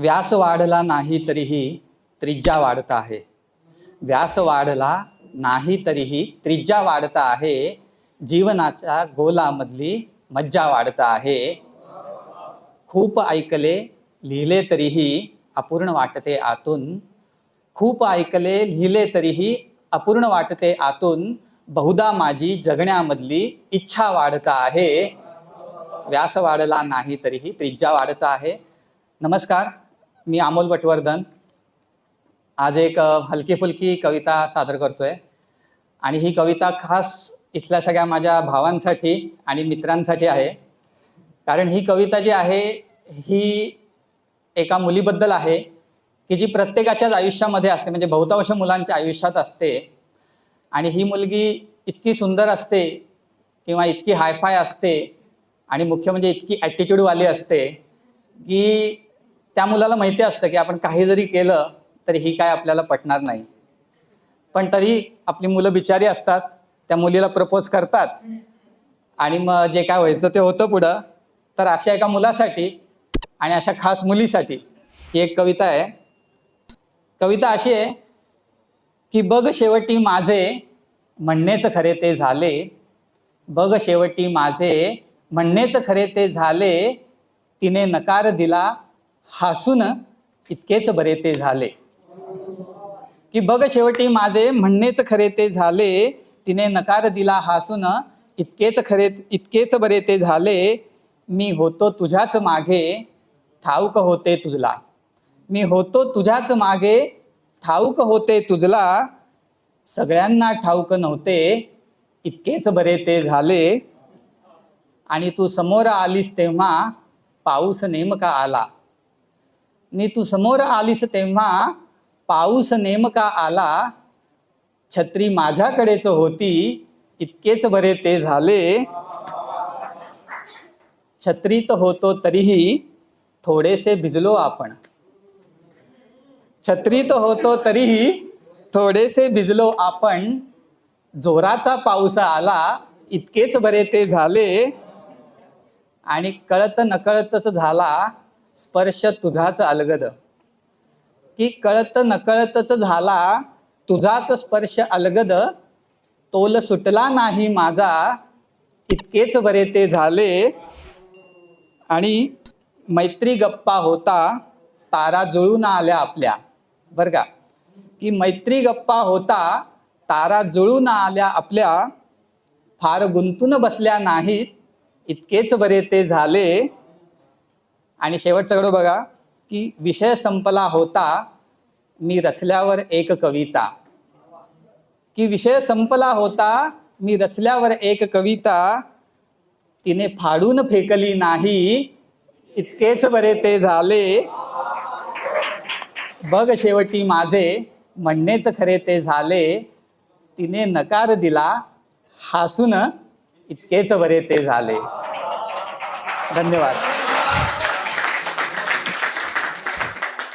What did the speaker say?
व्यास वाढला नाही तरीही त्रिज्या वाढत आहे. व्यास वाढला नाही तरीही त्रिज्या वाढत आहे. जीवनाच्या गोलामधली मज्जा वाढत आहे. खूप ऐकले लिहिले तरीही अपूर्ण वाटते आतून. खूप ऐकले लिहिले तरीही अपूर्ण वाटते आतून. बहुधा माझी जगण्यामधली इच्छा वाढत आहे. व्यास वाढला नाही तरीही त्रिज्या वाढत आहे. नमस्कार. मी अमोल पटवर्धन. आज एक हलकी फुलकी कविता सादर करतोय. आणि ही कविता खास इथल्या सगळ्या माझ्या भावांसाठी आणि मित्रांसाठी आहे. कारण ही कविता जी आहे ही एका मुलीबद्दल आहे की जी प्रत्येकाच्याच आयुष्यामध्ये असते म्हणजे बहुतांश मुलांच्या आयुष्यात असते. आणि ही मुलगी इतकी सुंदर असते किंवा इतकी हायफाय असते आणि मुख्य म्हणजे इतकी ॲटिट्यूडवाली असते की त्या मुलाला माहिती असतं की आपण काही जरी केलं तरी ही काय आपल्याला पटणार नाही. पण तरी आपली मुलं बिचारी असतात त्या मुलीला प्रपोज करतात. आणि मग जे काय व्हायचं ते होतं पुढं. तर अशा एका मुलासाठी आणि अशा खास मुलीसाठी ही एक कविता आहे. कविता अशी आहे की बघ शेवटी माझे म्हणणेच खरे ते झाले. बघ शेवटी माझे म्हणणेच खरे ते झाले. तिने नकार दिला हसून इतकेच बरे ते झाले. की बघ शेवटी माझे म्हणणेच खरे ते झाले तिने नकार दिला हसून इतकेच खरे इतकेच बरे ते झाले मी होतो तुझ्याच मागे ठाऊक होते तुझला. मी होतो तुझ्याच मागे ठाऊक होते तुझला सगळ्यांना ठाऊक नव्हते इतकेच बरे ते झाले. आणि तू समोर आलीस तेव्हा पाऊस नेमका आला. नी तू समोर आलीस तेव्हा पाऊस नेमका आला. छत्री माझ्याकडेच होती इतकेच बरे ते झाले. छत्रीत होतो तरीही थोडेसे भिजलो आपण. छत्रीत होतो तरीही थोडेसे भिजलो आपण. जोराचा पाऊस आला इतकेच बरे ते झाले. आणि कळत नकळतच झाला स्पर्श तुझाच अलगद. की कळत नकळतच झाला तुझाच स्पर्श अलगद. तोल सुटला नाही माझा इतकेच बरे ते झाले. आणि मैत्री गप्पा होता तारा जुळून आल्या आपल्या. बरं का? की मैत्री गप्पा होता तारा जुळून आल्या आपल्या. फार गुंतून बसल्या नाहीत इतकेच बरे ते झाले. आणि शेवटच्याकडं बघा की विषय संपला होता मी रचल्यावर एक कविता. की विषय संपला होता मी रचल्यावर एक कविता तिने फाडून फेकली नाही इतकेच बरे ते झाले. बघ शेवटी माझे म्हणणेच खरे ते झाले. तिने नकार दिला हसून इतकेच बरे ते झाले. धन्यवाद.